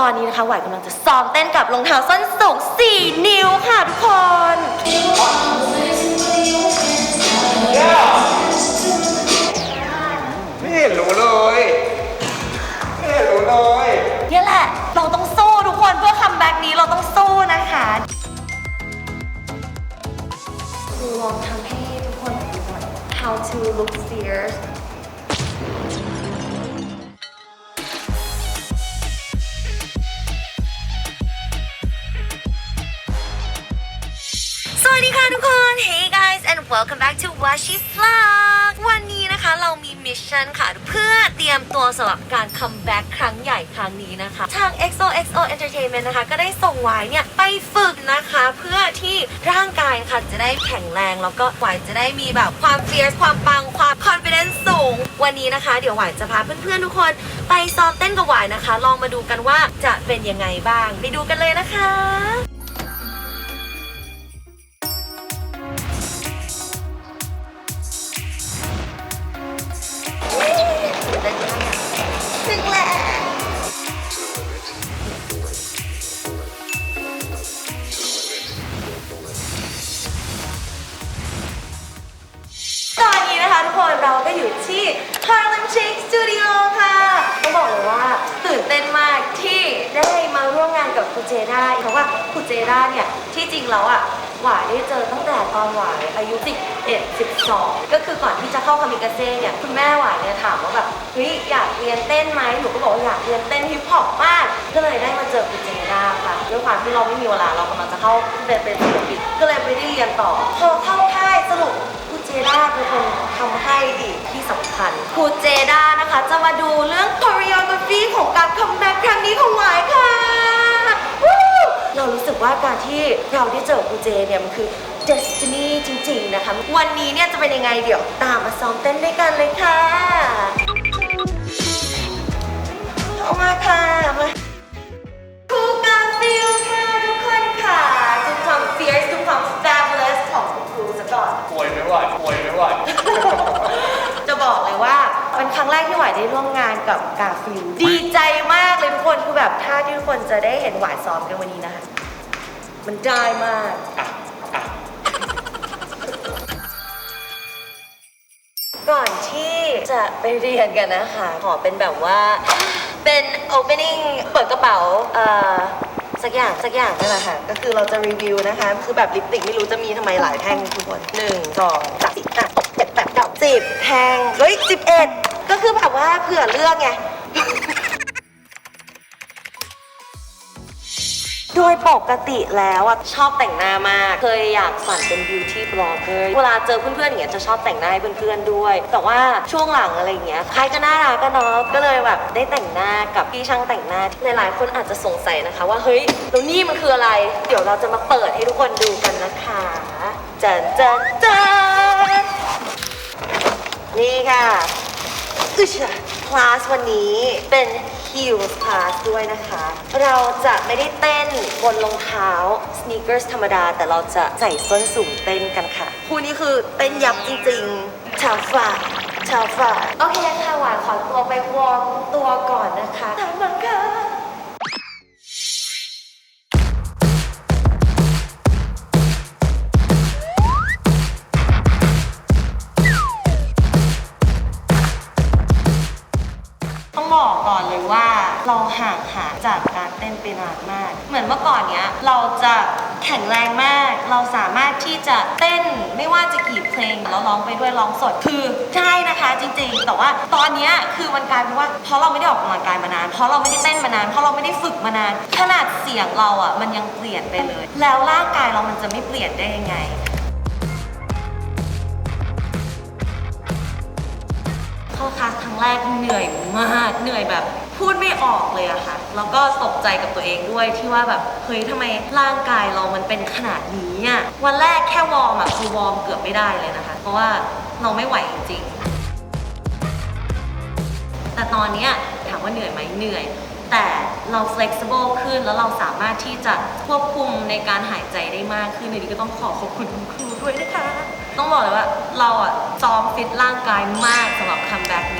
ตอนนี้นะคะหวายกำลังจะซ้อมเต้นกับรองเท้าส้นสูง 4 นิ้วค่ะทุกคน ไม่เห็นรู้เลย ไม่เห็นรู้เลย เนี่ยแหละ เราต้องสู้ทุกคนเพื่อคัมแบ็กนี้เราต้องสู้นะคะคือลองทำให้ทุกคนดูก่อน how to look fierce วัสดีค่ะทุกคน Hey guys and welcome back to Washi Vlog วันนี้นะคะเรามีมิชชั่นค่ะ เพื่อเตรียมตัวสำหรับการคัมแบ็กครั้งใหญ่ครั้งนี้นะคะ ทาง XOXO Entertainment นะคะ ก็ได้ส่งหวายเนี่ย ไปฝึกนะคะ เพื่อที่ร่างกายค่ะจะได้แข็งแรง แล้วก็หวายจะได้มีแบบความเฟียสความปัง ความ confidence สูง วันนี้นะคะ เดี๋ยวหวายจะพาเพื่อนๆทุกคน ไปซ้อมเต้นกับหวายนะคะ ลองมาดูกันว่าจะเป็นยังไงบ้าง ไปดูกันเลยนะคะ เต้นมากที่ได้มาร่วมงานกับครูเจด้าเพราะว่าครูเจด้าเนี่ยที่จริงแล้วอะหวายได้เจอตั้งแต่ตอนหวายอายุ11 12 ก็คือก่อนที่จะเข้าคามิกาเซ่เนี่ยคุณแม่หวายเนี่ยถามว่าแบบเฮ้ยอยากเรียนเต้นไหมหนูก็บอกว่าอยากเรียนเต้นฮิปฮอปมากก็เลยได้มาเจอคุณเจด้าค่ะด้วยความที่เราไม่มีเวลาเรากำลังจะเข้าเป็นเป็นศิลปินก็เลยไม่ได้เรียนต่อพอเข้าค่ายสรุปครูเจด้าเป็นคนทำให้อีกที่ คัญครูเจด้านะคะ จะมาดูเรื่อง choreography ของการคัมแบ็กครั้งนี้ของหวายค่ะ เรารู้สึกว่าการที่เราได้เจอครูเจเนี่ยมันคือ destiny จริง ๆ นะคะ วันนี้เนี่ยจะเป็นยังไงเดี๋ยวตามมาซ้อมเต้นด้วยกันเลยค่ะเอามาค่ะมาครูกาฟิลค่ะทุกคนค่ะดูความ fierce ดูความ fabulous ของคุณครูซะก่อนป่วยไม่ไหวป่วยไม่ไหว จะบอกเลยว่าเป็น ครั้งแรกที่หวายได้ร่วมงานกับกาฟิลดีใจมากเลยทุกคนคือแบบท่าที่ทุกคนจะได้เห็นหวายซ้อมกันวันนี้นะคะมันได้มากอะอะก่อนที่จะไปเรียนกันนะคะ ขอเป็นแบบว่าเป็น opening เปิดกระเป๋าเอ่อสักอย่างสักอย่างนี่แหละค่ะ ก็คือเราจะรีวิวนะคะ คือแบบลิปสติกไม่รู้จะมีทำไมหลายแท่งทุกคนหนึ่งสองสามสี่ห้าหกเจ็ดแปดเก้าสิบแท่ง เฮ้ยสิบเอ็ด ก็คือแบบว่าเผื่อเลือกไง โดยปกติแล้วอะชอบแต่งหน้ามาก เคยอยากฝันเป็น beauty blogger เวลาเจอเพื่อนๆอย่างเงี้ยจะชอบแต่งหน้าให้เพื่อนๆด้วย แต่ว่าช่วงหลังอะไรเงี้ยใครก็น่ารักกันเนาะก็เลยแบบได้แต่งหน้ากับพี่ช่างแต่งหน้าหลายๆคนอาจจะสงสัยนะคะ ว่าเฮ้ยแล้วนี่มันคืออะไร เดี๋ยวเราจะมาเปิดให้ทุกคนดูกันนะคะจันจันจันนี่ค่ะ อึชคลาสวันนี้เป็น Heels Class ด้วยนะคะ เราจะไม่ได้เต้นบนรองเท้า sneakers ธรรมดา แต่เราจะใส่ส้นสูงเต้นกันค่ะ คู่นี้คือเต้นยับจริงๆชาวฝาชาวฝาโอเคค่ะหวานขอตัวไปวอร์มตัวก่อนนะคะตามมาค่ะ ข็งแรงมาก เราสามารถที่จะเต้นไม่ว่าจะกี่เพลงแล้วร้องไปด้วยร้องสดคือใช่นะคะจริงๆ แต่ว่าตอนเนี้ยคือมันกลายเป็นว่าเพราะเราไม่ได้ออกกำลังกายมานาน เพราะเราไม่ได้เต้นมานาน เพราะเราไม่ได้ฝึกมานาน ขนาดเสียงเราอะมันยังเปลี่ยนไปเลย แล้วร่างกายเรามันจะไม่เปลี่ยนได้ยังไงเข้าคลาสครั้งแรกเหนื่อยมากเหนื่อยแบบ พูดไม่ออกเลยอะค่ะ แล้วก็ตกใจกับตัวเองด้วยที่ว่าแบบเฮ้ยทำไมร่างกายเรามันเป็นขนาดนี้อะวันแรกแค่วอร์มอะคือวอร์มเกือบไม่ได้เลยนะคะ เพราะว่าเราไม่ไหวจริงๆ แต่ตอนเนี้ยถามว่าเหนื่อยไหมเหนื่อย แต่เรา flexible ขึ้นแล้วเราสามารถที่จะควบคุมในการหายใจได้มากขึ้นในนี้ก็ต้องขอขอบคุณคุณครูด้วยนะคะ ต้องบอกเลยว่าเราอะซ้อมฟิตร่างกายมากสำหรับคัมแบ็กนี้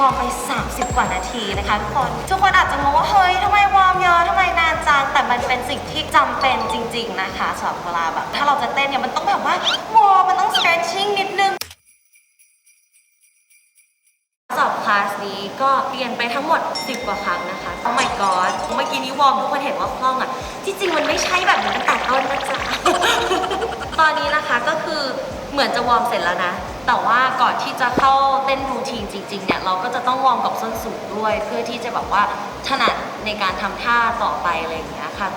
วอร์มไป 30 กว่านาทีนะคะทุกคน ทุกคนอาจจะงงว่าเฮ้ยทำไมวอร์มเยอะทำไมนานจังแต่มันเป็นสิ่งที่จำเป็นจริง ๆ นะคะสำหรับเวลาแบบ ถ้าเราจะเต้นเนี่ยมันต้องแบบว่าวอร์มมันต้อง stretching นิดนึงสอบคลาสนี้ก็เรียนไปทั้งหมด 10 กว่าครั้งนะคะโอ้ my god เมื่อกี้นี้วอร์มทุกคนเห็นว่าคล่องอะ ที่จริงมันไม่ใช่แบบนี้ตั้งแต่ต้นนะจ๊ะ ตอนนี้นะคะก็คือ เหมือนจะวอร์มเสร็จแล้วนะ แต่ว่าก่อนที่จะเข้าเต้นรูทีนจริงๆเนี่ยเราก็จะต้องวอร์มกับส้นสูงด้วย เพื่อที่จะแบบว่าถนัดในการทำท่าต่อไปอะไรอย่างเงี้ยค่ะ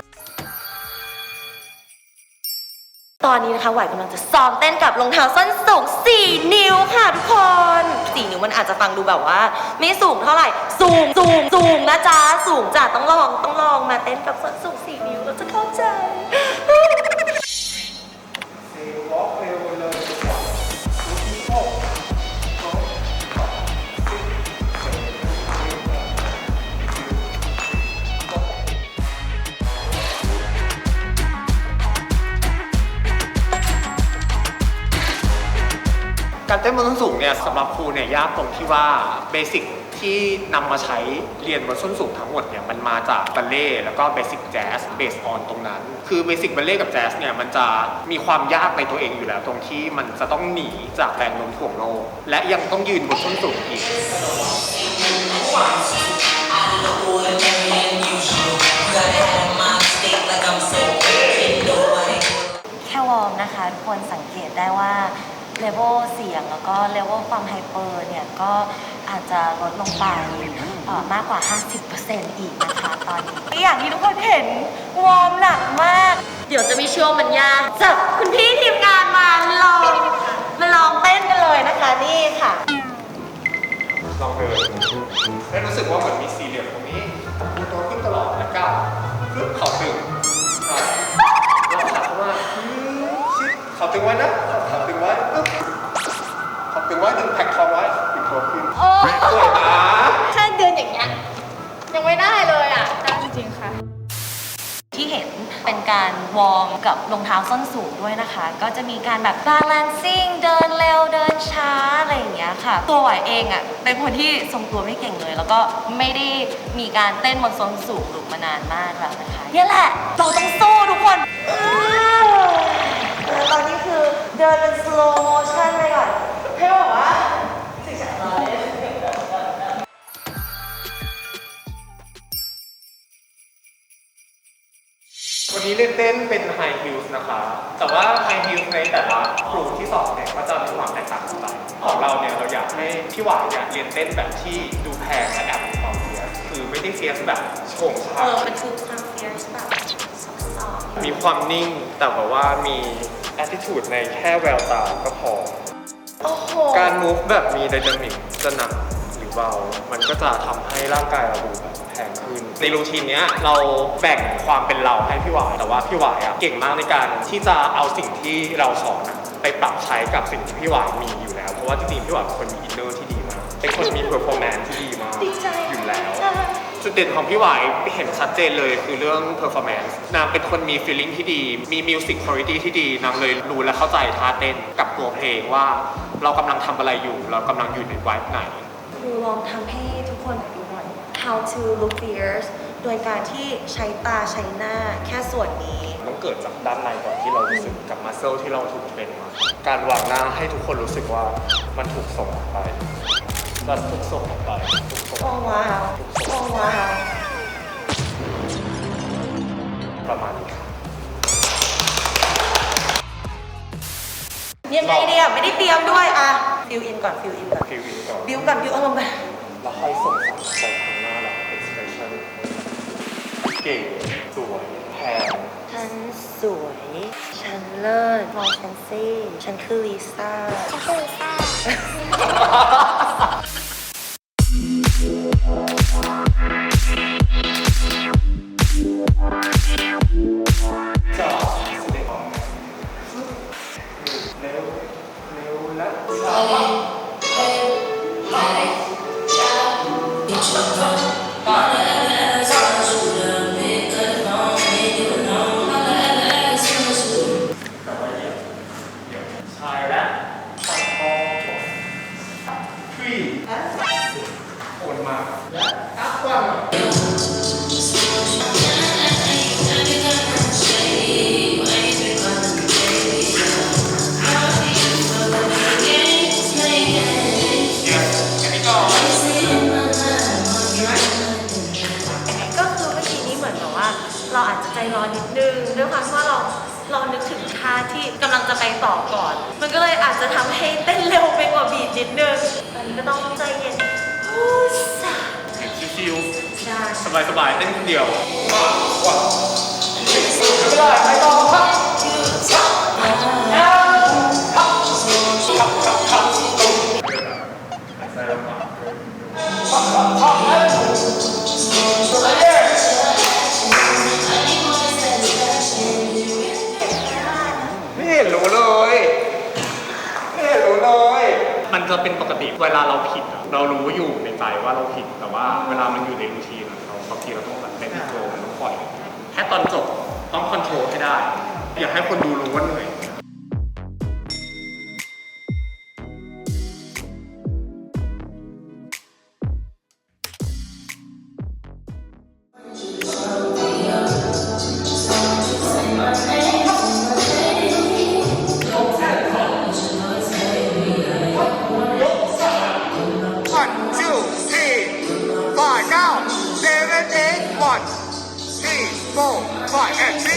ตอนนี้นะคะไหวายกำลังจะซ้อมเต้นกับรองเท้าส้นสูง 4 นิ้วค่ะทุกคน 4 นิ้วมันอาจจะฟังดูแบบว่า ไม่สูงเท่าไหร่ สูงสูงสูงนะจ๊ะ สูงจ้ะต้องลองต้องลองมาเต้นกับส้นสูง 4 นิ้วเราจะเข้าใจ การเต้นบนส้นสูงเนี่ยสำหรับครูเนี่ยยากตรงที่ว่าเบสิกที่นำมาใช้เรียนบนส้นสูงทั้งหมดเนี่ยมันมาจากบัลเล่แล้วก็เบสิกแจ๊สเบสออนตรงนั้น คือเบสิกบัลเล่กับแจ๊สเนี่ยมันจะมีความยากในตัวเองอยู่แล้ว ตรงที่มันจะต้องหนีจากแรงโน้มถ่วงโลก และยังต้องยืนบนส้นสูงอีกแค่วอร์มนะคะทุกคนสังเกตได้ว่า เลเวลเสียงแล้วก็เลเวลความไฮเปอร์เนี่ยก็อาจจะลดลงไปเอ่อมากกว่า 50%อีกนะคะตอนนี้อย่างที่ทุกคนเห็นวอร์มหนักมาก เดี๋ยวจะมีช่วงมันยากจับคุณพี่ทีมงานมาลองมาลองเต้นกันเลยนะคะนี่ค่ะ ลองเดินได้รู้สึกว่าเหมือนมีสี่เหลี่ยมตรงนี้มือตัวขึ้นตลอดแล้วก้าวปึ๊บเข่าตึงอะเราขาเข้ามาอืมชิดเข่าตึงไว้นะ วอร์มกับรองเท้าส้นสูงด้วยนะคะ ก็จะมีการแบบ balancing เดินเร็วเดินช้าอะไรอย่างเงี้ยค่ะ ตัวไหวเองอะ่ะเป็นคนที่ทรงตัวไม่เก่งเลย แล้วก็ไม่ได้มีการเต้นบนส้นสูงหรือมานานมากแล้วนะคะเนี่ยแหละเราต้องสู้ทุกคน ตอนนี้คือเดินเป็น slow motion ไปก่อนให้แบบว่า วันนี้เล่นเต้นเป็นไฮฮิลส์นะคะ แต่ว่าไฮฮิลส์ในแต่ละครูที่สอนเนี่ยก็จะมีความแตกต่างกันไปของเราเนี่ยเราอยากให้พี่หวายเนี่ยเรียนเต้นแบบที่ดูแพงและแอบมีความเฟียสคือไม่ได้เฟียสแบบโฉงเอฉางอมันคือความ fierce แบบซอฟต์ๆมีความนิ่งแต่แบบว่ามี attitude ในแค่แววตาก็พอ โอ้โหการ move แบบมี dynamic จะหนักหรือเบา มันก็จะทำให้ร่างกายเราดูแบบแขึ้น ในรูทีนเนี้ยเราแบ่งความเป็นเราให้พี่หวายแต่ว่าพี่หวายอะเก่งมากในการที่จะเอาสิ่งที่เราสอนอะไปปรับใช้กับสิ่งที่พี่หวายมีอยู่แล้ว เพราะว่าจริงๆพี่หวายเป็นคนมี inner ที่ดีมากเป็นคนมี performance ที่ดีมากดีใจอยู่แล้ว จุดเด่นของพี่หวายเห็นชัดเจนเลยคือเรื่อง performance นางเป็นคนมี feeling ที่ดี มี music quality ที่ดีนางเลยรู้และเข้าใจท่าเต้นกับตัวเพลงว่า เรากำลังทำอะไรอยู่ เรากำลังอยู่ในไวท์ไหนคือลองทำให้ทุกคน how to look fierce โดยการที่ใช้ตาใช้หน้าแค่ส่วนนี้ต้องเกิดจากด้านในก่อนที่เรารู้สึกกับมัสเซลที่เราถูกเป็นมาการวางหน้าให้ทุกคนรู้สึกว่ามันถูกส่งออกไปจะถูกส่งออกไปถูกส่งโอ้ว้าวโอ้ว้าวประมาณนี้ครับยังไงเดียไม่ได้เตรียมด้วยอะฟิลอินก่อนฟิลอินก่อนฟิลอินก่อนบิวก่อนบิวอารมณ์ก่อน แล้วค่อยส่งสารไป เก๋สวยแพงฉันสวย ฉันเลิศมองฉันสิฉันคือลิซ่า ฉันคือลิซ่า ชายและอัพฟังก็คือวิธีนี้เหมือนแบบว่าเราอาจจะใจร้อนนิดนึงด้วยความที่ว่าเราเรานึกถึงท่าที่กำลังจะไปต่อก่อน มันก็เลยอาจจะทำให้เต้นเร็วไปกว่าบีทนิดนึงอันนี้ก็ต้องใจเย็น ชิวใช่ๆสบายๆเต้นคนเดียวไม่ได้ไม่ต้องครับไม่เห็นรู้เลย ไม่เห็นรู้เลย มันจะเป็นปกติเวลาเราผิดอะเรารู้อยู่ในใจว่าเราผิดแต่ว่าเวลามันอยู่ในรูทีนอะเราบางทีเราต้องแบบเป็นโฟล์มันต้องปล่อยแค่ตอนจบต้องคอนโทรลให้ได้ อย่าให้คนดูรู้ว่าเหนื่อย Y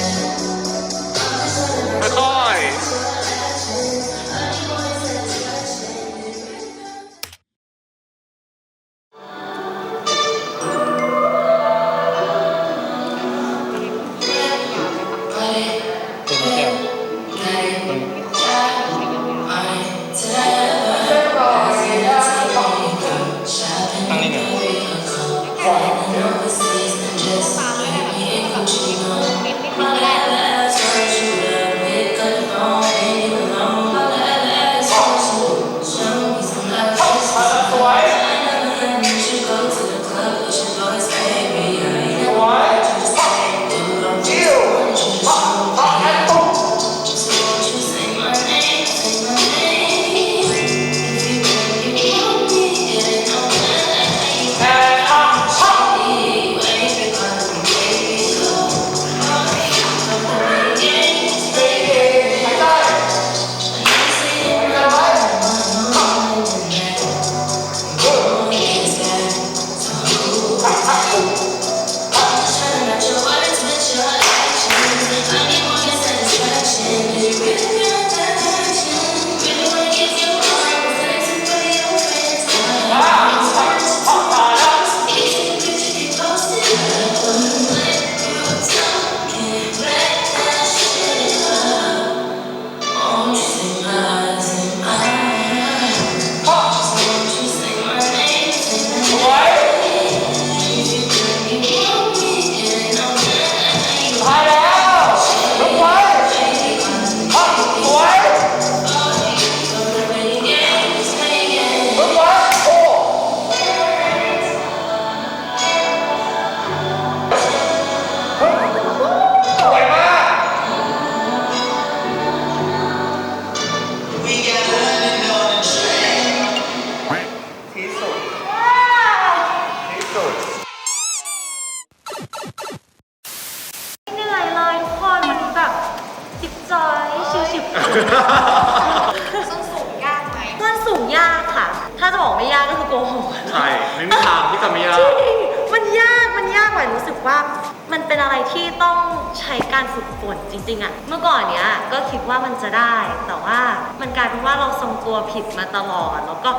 เป็นอะไรที่ต้องใช้การฝึกฝนจริงๆอะเมื่อก่อนเนี้ยก็คิดว่ามันจะได้ แต่ว่ามันกลายเป็นว่าเราทรงตัวผิดมาตลอด แล้วก็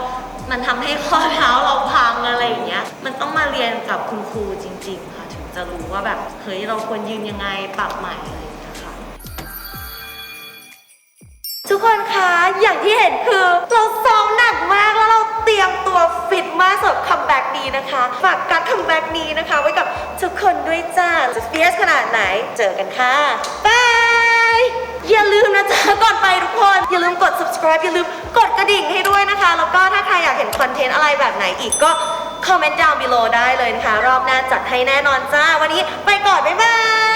มันทำให้ข้อเท้าเราพังอะไรอย่างเงี้ย มันต้องมาเรียนกับคุณครูจริง ๆ ค่ะ ถึงจะรู้ว่าแบบเฮ้ยเราควรยืนยังไงปรับใหม่อะไรอย่างเงี้ยค่ะ ทุกคนคะอย่างที่เห็นคือเราซ้อมหนักมากแล้วเรา รียมตัวฟิตมากสำหรับคัมแบ็กนี้นะคะ ฝากการคัมแบ็กนี้นะคะ ไว้กับทุกคนด้วยจ้า จะเฟียสขนาดไหน เจอกันค่ะบาย อย่าลืมนะจ๊ะ ก่อนไปทุกคน อย่าลืมกด subscribe อย่าลืมกดกระดิ่งให้ด้วยนะคะ แล้วก็ถ้าใครอยากเห็นคอนเทนต์อะไรแบบไหนอีกก็คอมเมนต์ down below ได้เลยนะคะ รอบหน้าจัดให้แน่นอนจ้า วันนี้ไปก่อน บ๊ายบาย